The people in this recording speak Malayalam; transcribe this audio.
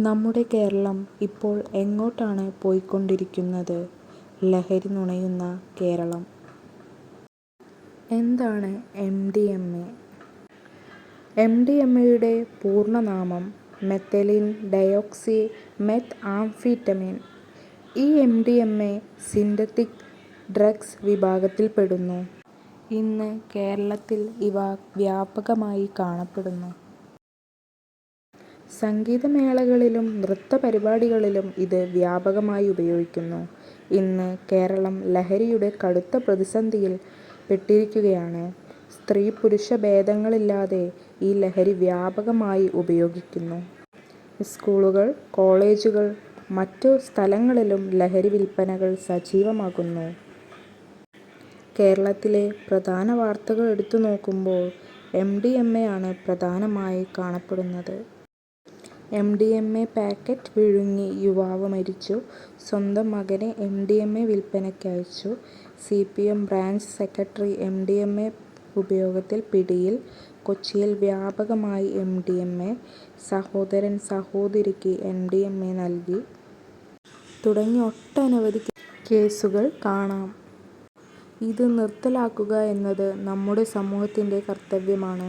നമ്മുടെ കേരളം ഇപ്പോൾ എങ്ങോട്ടാണ് പോയിക്കൊണ്ടിരിക്കുന്നത്? ലഹരി നുണയുന്ന കേരളം. എന്താണ് M. D. M. A? M. D. M. എയുടെ പൂർണനാമം മെത്തലിൻ ഡയോക്സി മെത്ത് ആംഫിറ്റമിൻ. ഈ M. D. M. A synthetic drugs വിഭാഗത്തിൽപ്പെടുന്നു. ഇന്ന് കേരളത്തിൽ ഇവ വ്യാപകമായി കാണപ്പെടുന്നു. സംഗീതമേളകളിലും നൃത്തപരിപാടികളിലും ഇത് വ്യാപകമായി ഉപയോഗിക്കുന്നു. ഇന്ന് കേരളം ലഹരിയുടെ കടുത്ത പ്രതിസന്ധിയിൽ പെട്ടിരിക്കുകയാണ്. സ്ത്രീ-പുരുഷ ഭേദങ്ങളില്ലാതെ ഈ ലഹരി വ്യാപകമായി ഉപയോഗിക്കുന്നു. സ്കൂളുകൾ, കോളേജുകൾ, മറ്റു സ്ഥലങ്ങളിലും ലഹരി വിൽപ്പനകൾ സജീവമാകുന്നു. കേരളത്തിലെ പ്രധാന വാർത്തകൾ എടുത്തുനോക്കുമ്പോൾ എം. ഡി. എം. എ ആണ് പ്രധാനമായി കാണപ്പെടുന്നത്. M. D. M. A packet വിഴുങ്ങി യുവാവ് മരിച്ചു. സ്വന്തം മകനെ M. D. M. A വിൽപ്പനയ്ക്കയച്ചു C. P. M branch secretary M. D. M. A ഉപയോഗത്തിൽ പിടിയിൽ. കൊച്ചിയിൽ വ്യാപകമായി എം. ഡി. എം. എ. സഹോദരൻ സഹോദരിക്ക് എം. ഡി. എം. എ നൽകി തുടങ്ങി ഒട്ടനവധി കേസുകൾ കാണാം. ഇത് നിർത്തലാക്കുക എന്നത് നമ്മുടെ സമൂഹത്തിന്റെ കർത്തവ്യമാണ്.